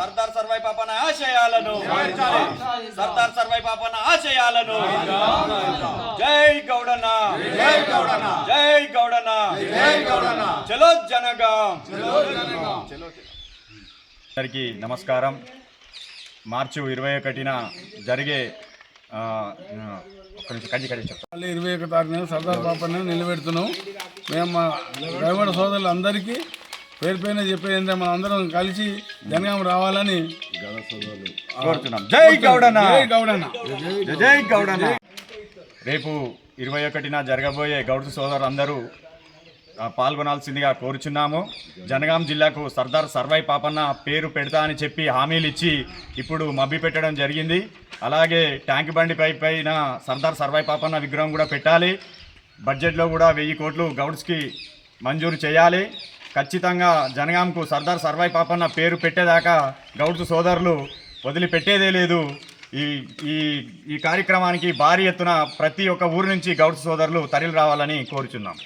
సర్దార్ సర్వై పాపన ఆశయాలను. సర్దార్ సర్వై పాపన ఆశయాలను. జై గౌడనా జై గౌడనా జై గౌడనా జై గౌడనా చలో జనగా అందరికీ నమస్కారం. మార్చి ఇరవై ఒకటిన జరిగే ఇరవై ఒక తారీఖున సర్దార్ పాపని నిలబెడుతున్నాం. మేము మా సోదరులు అందరికీ పైన చెప్పేది ఏంటంటే మనం అందరం కలిసి జనగాం రావాలని కోరుతున్నాం. జై గౌడన్న. జై రేపు ఇరవై ఒకటిన జరగబోయే గౌడ సోదరులందరూ పాల్గొనాల్సిందిగా కోరుచున్నాము. జనగాం జిల్లాకు సర్దార్ సర్వై పాపన్న పేరు పెడతా అని చెప్పి హామీలు ఇచ్చి ఇప్పుడు మబ్బి పెట్టడం జరిగింది. అలాగే ట్యాంక్ బండి పై పైన సర్దార్ సర్వై పాపన్న విగ్రహం కూడా పెట్టాలి. బడ్జెట్లో కూడా వెయ్యి కోట్లు గౌడ్స్కి మంజూరు చేయాలి. ఖచ్చితంగా జనగాంకు సర్దార్ సర్వాయి పాపన్న పేరు పెట్టేదాకా గౌడ్స్ సోదరులు వదిలిపెట్టేదే లేదు. ఈ ఈ ఈ కార్యక్రమానికి భారీ ఎత్తున ప్రతి ఒక్క ఊరు నుంచి గౌడ్స్ సోదరులు తరలి రావాలని కోరుచున్నాం.